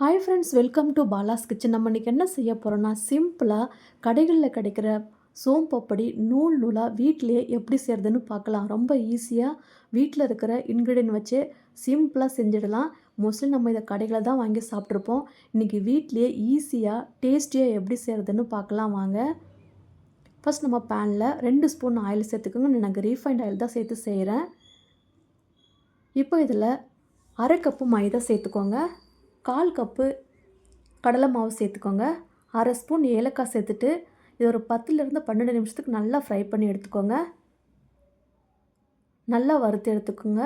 Hi friends welcome to Bala's kitchen நம்ம இன்றைக்கி என்ன செய்ய போகிறோன்னா சிம்பிளாக கடைகளில் கிடைக்கிற சோம்பப்படி நூல் நூலாக வீட்டிலேயே எப்படி செய்கிறதுன்னு பார்க்கலாம். ரொம்ப ஈஸியாக வீட்டில் இருக்கிற இன்க்ரீடியன்ட் வச்சு சிம்பிளாக செஞ்சிடலாம். மோஸ்ட்லி நம்ம இதை கடைகளை தான் வாங்கி சாப்பிட்ருப்போம் இன்றைக்கி வீட்டிலேயே ஈஸியாக டேஸ்டியாக எப்படி செய்கிறதுன்னு பார்க்கலாம் வாங்க. ஃபஸ்ட் நம்ம பேனில் ரெண்டு ஸ்பூன் ஆயில் சேர்த்துக்கோங்க. நான் எனக்கு ரீஃபைண்ட் ஆயில் தான் சேர்த்து செய்கிறேன் இப்போ இதில் அரை கப்பு மைதா சேர்த்துக்கோங்க. கால் கப்பு கடலை மாவு சேர்த்துக்கோங்க. அரை ஸ்பூன் ஏலக்காய் சேர்த்துட்டு இது ஒரு பத்துலேருந்து பன்னெண்டு நிமிஷத்துக்கு நல்லா ஃப்ரை பண்ணி எடுத்துக்கோங்க. நல்லா வறுத்து எடுத்துக்கோங்க.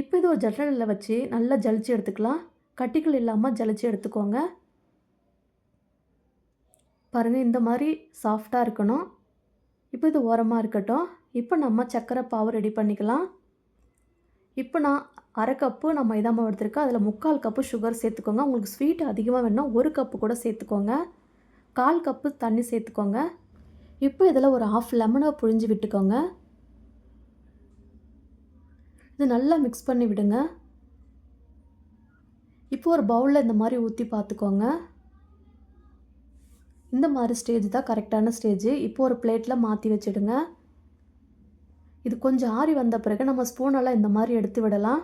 இப்போ இது ஒரு ஜல்லலில் வச்சு நல்லா ஜலிச்சு எடுத்துக்கலாம். கட்டிகள் இல்லாமல் ஜலிச்சு எடுத்துக்கோங்க. பாருங்கள் இந்த மாதிரி சாஃப்டாக இருக்கணும். இப்போ இது ஓரமாக இருக்கட்டும். இப்போ நம்ம சர்க்கரை பாவு ரெடி பண்ணிக்கலாம். இப்போ நான் அரை கப்பு நான் மைதா மாவு எடுத்திருக்கேன் அதில் முக்கால் கப்பு சுகர் சேர்த்துக்கோங்க. உங்களுக்கு ஸ்வீட் அதிகமாக வேணும்னா ஒரு கப்பு கூட சேர்த்துக்கோங்க. கால் கப்பு தண்ணி சேர்த்துக்கோங்க. இப்போ இதில் ஒரு ஆஃப் லெமனை புழிஞ்சு விட்டுக்கோங்க. இது நல்லா மிக்ஸ் பண்ணி விடுங்க. இப்போ ஒரு பவுலில் இந்த மாதிரி ஊற்றி பார்த்துக்கோங்க. இந்த மாதிரி ஸ்டேஜ் தான் கரெக்டான ஸ்டேஜ் இப்போ ஒரு பிளேட்டில் மாற்றி வச்சுடுங்க. இது கொஞ்சம் ஆறி வந்த பிறகு நம்ம ஸ்பூனெல்லாம் இந்த மாதிரி எடுத்து விடலாம்.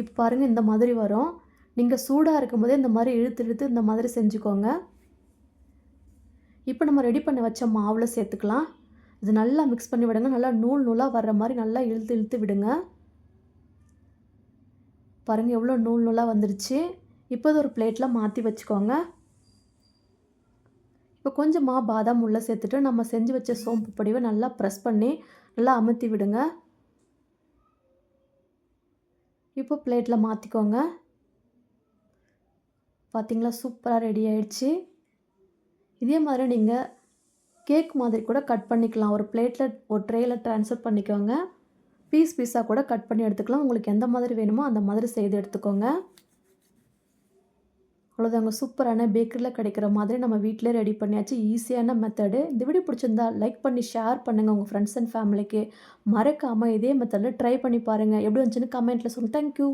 இப்போ பாருங்கள் இந்த மாதிரி வரும். நீங்கள் சூடாக இருக்கும்போதே இந்த மாதிரி இழுத்து இழுத்து இந்த மாதிரி செஞ்சுக்கோங்க. இப்போ நம்ம ரெடி பண்ணி வச்ச மாவில் சேர்த்துக்கலாம். இது நல்லா மிக்ஸ் பண்ணி விடுங்க. நல்லா நூல் நூலாக வர்ற மாதிரி நல்லா இழுத்து இழுத்து விடுங்க. பாருங்கள் எவ்வளோ நூல் நூலாக வந்துருச்சு. இப்போ இது ஒரு பிளேட்டில் மாற்றி வச்சுக்கோங்க. இப்போ கொஞ்சமாக பாதாம் உள்ளே சேர்த்துட்டு நம்ம செஞ்சு வச்ச சோம்பு பொடிவை நல்லா ப்ரெஸ் பண்ணி நல்லா அமுத்தி விடுங்க. இப்போ பிளேட்டில் மாற்றிக்கோங்க பார்த்திங்களா சூப்பராக ரெடி ஆயிடுச்சு. இதே மாதிரி நீங்கள் கேக் மாதிரி கூட கட் பண்ணிக்கலாம். ஒரு பிளேட்டில் ஒரு ட்ரேயில் ட்ரான்ஸ்ஃபர் பண்ணிக்கோங்க. பீஸ் பீஸாக கூட கட் பண்ணி எடுத்துக்கலாம். உங்களுக்கு எந்த மாதிரி வேணுமோ அந்த மாதிரி செய்து எடுத்துக்கோங்க. அவ்வளோதாங்க சூப்பரான பேக்கரியில் கிடைக்கிற மாதிரி நம்ம வீட்டிலே ரெடி பண்ணியாச்சு. ஈஸியான மெத்தடு இந்த வீடியோ பிடிச்சிருந்தா லைக் பண்ணி ஷேர் பண்ணுங்கள் உங்கள் ஃப்ரெண்ட்ஸ் அண்ட் ஃபேமிலிக்கு மறக்காமல் இதே மெத்தடில் ட்ரை பண்ணி பாருங்கள் எப்படி வந்துச்சுன்னு கமெண்ட்டில் சொல்லுங்கள் தேங்க்யூ